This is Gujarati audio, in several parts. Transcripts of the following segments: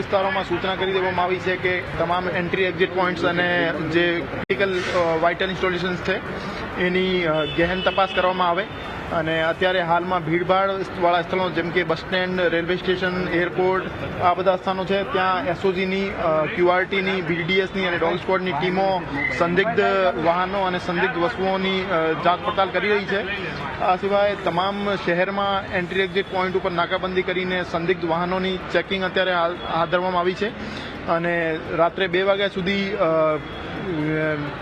વિસ્તારોમાં સૂચના કરી દેવામાં આવી છે કે તમામ એન્ટ્રી એક્ઝિટ પોઈન્ટ્સ અને જે ક્રિટિકલ વાઇટલ ઇન્સ્ટોલેશન્સ છે, એની ગહેન તપાસ કરવામાં આવે. અને અત્યારે હાલમાં ભીડભાડ વાળા સ્થળો જેમ કે bus stand, railway station, airport, આ બધા સ્થાનો છે. ત્યાં એસઓજીની ક્યુઆરટીની બીડીએસની અને ડોગ સ્ક્વોડની ટીમો સંદિગ્ધ વાહનો અને સંદિગ્ધ વસ્તુઓની જાત પડતાલ કરી રહી છે. આ સિવાય તમામ શહેરમાં એન્ટ્રી એક્ઝિટ પોઈન્ટ ઉપર નાકાબંધી કરીને સંદિગ્ધ વાહનોની ચેકિંગ અત્યારે હાથ ધરવામાં આવી છે. અને રાત્રે બે વાગ્યા સુધી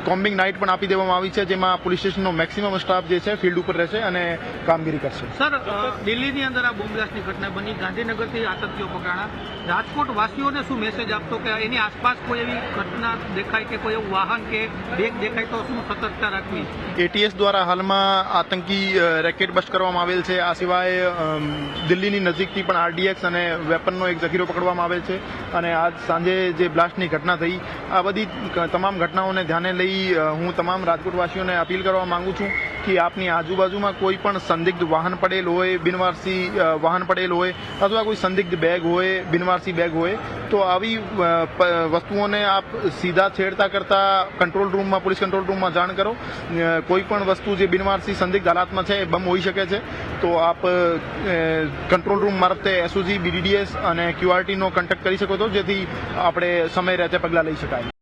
કોમ્બિંગ નાઇટ પણ આપી દેવામાં આવી છે જેમાં પોલીસ સ્ટેશનનો મેક્સિમમ સ્ટાફ જે છે ફિલ્ડ ઉપર રહેશે અને કામગીરી કરશે. સર દિલ્હીની અંદર આ બોમ્બલાસ્ટની ઘટના બની. ગાંધીનગરથી આતંકીઓ પકડાણા. રાજકોટ વાસીઓને શું મેસેજ આપતો કે એની આસપાસ કોઈ એવી ઘટના દેખાય કે કોઈ એવું વાહન કે બેગ દેખાય તો શું સતર્કતા રાખવી? એટીએસ દ્વારા હાલમાં આતંકી રેકેટ બસ્ટ કરવામાં આવેલ છે. આ સિવાય દિલ્હીની નજીકથી પણ આરડીએક્સ અને વેપનનો એક જખીરો પકડવામાં આવેલ છે. અને આજ સાંજે જે બ્લાસ્ટની ઘટના થઈ આ બધી તમામ તમામ ઘટનાઓને ધ્યાને લઈ હું તમામ રાજકોટવાસીઓને અપીલ કરવા માંગુ છું કે આપની આજુબાજુમાં કોઈ પણ સંદિગ્ધ વાહન પડેલ હોય, બિનવારસી વાહન પડેલ હોય અથવા કોઈ સંદિગ્ધ બેગ હોય, બિનવારસી બેગ હોય, તો આવી વસ્તુઓને આપ સીધા છેડતા કરતા કંટ્રોલ રૂમમાં, પોલીસ કંટ્રોલ રૂમમાં જાણ કરો. કોઈ પણ વસ્તુ જે બિનવારસી સંદિગ્ધ હાલાતમાં છે, એ બમ હોઈ શકે છે. તો આપ કંટ્રોલ રૂમ મારફતે એસઓજી બીડીડીએસ અને ક્યુઆરટીનો કોન્ટેક્ટ કરી શકો છો, જેથી આપણે સમય રહેતે પગલાં લઈ શકાય.